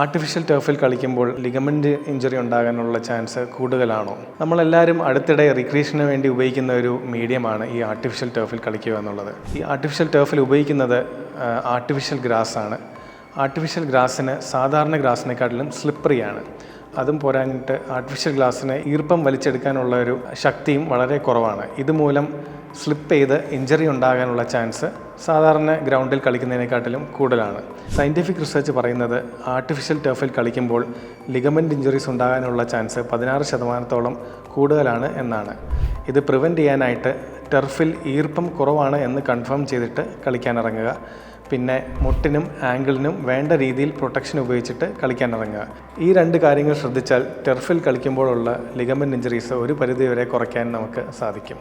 Artificial ടർഫിൽ കളിക്കുമ്പോൾ ligament injury ഉണ്ടാകാനുള്ള ചാൻസ് കൂടുതലാണോ? നമ്മളെല്ലാവരും അടുത്തിടെ റിക്രിയേഷന് വേണ്ടി ഉപയോഗിക്കുന്ന ഒരു മീഡിയമാണ് ഈ ആർട്ടിഫിഷ്യൽ ടർഫിൽ കളിക്കുക എന്നുള്ളത്. ഈ ആർട്ടിഫിഷ്യൽ ടർഫിൽ ഉപയോഗിക്കുന്നത് ആർട്ടിഫിഷ്യൽ ഗ്രാസ് ആണ് ആർട്ടിഫിഷ്യൽ ഗ്രാസിന് സാധാരണ ഗ്രാസിനെക്കാട്ടിലും സ്ലിപ്പറിയാണ്. അതും പോരാഞ്ഞിട്ട് ആർട്ടിഫിഷ്യൽ ഗ്ലാസ്സിന് ഈർപ്പം വലിച്ചെടുക്കാനുള്ള ഒരു ശക്തിയും വളരെ കുറവാണ്. ഇതുമൂലം സ്ലിപ്പ് ചെയ്ത് ഇഞ്ചറി ഉണ്ടാകാനുള്ള ചാൻസ് സാധാരണ ഗ്രൗണ്ടിൽ കളിക്കുന്നതിനെക്കാട്ടിലും കൂടുതലാണ്. സയന്റിഫിക് റിസർച്ച് പറയുന്നത് ആർട്ടിഫിഷ്യൽ ടർഫിൽ കളിക്കുമ്പോൾ ലിഗമെന്റ് ഇഞ്ചുറീസ് ഉണ്ടാകാനുള്ള ചാൻസ് പതിനാറ് ശതമാനത്തോളം കൂടുതലാണ് എന്നാണ്. ഇത് പ്രിവെന്റ് ചെയ്യാനായിട്ട് ടർഫിൽ ഈർപ്പം കുറവാണ് എന്ന് കൺഫേം ചെയ്തിട്ട് കളിക്കാനിറങ്ങുക. പിന്നെ മുട്ടിനും ആംഗിളിനും വേണ്ട രീതിയിൽ പ്രൊട്ടക്ഷൻ ഉപയോഗിച്ചിട്ട് കളിക്കാനിറങ്ങുക. ഈ രണ്ട് കാര്യങ്ങൾ ശ്രദ്ധിച്ചാൽ ടെർഫിൽ കളിക്കുമ്പോഴുള്ള ലിഗമെന്റ് ഇഞ്ചറീസ് ഒരു പരിധിവരെ കുറയ്ക്കാൻ നമുക്ക് സാധിക്കും.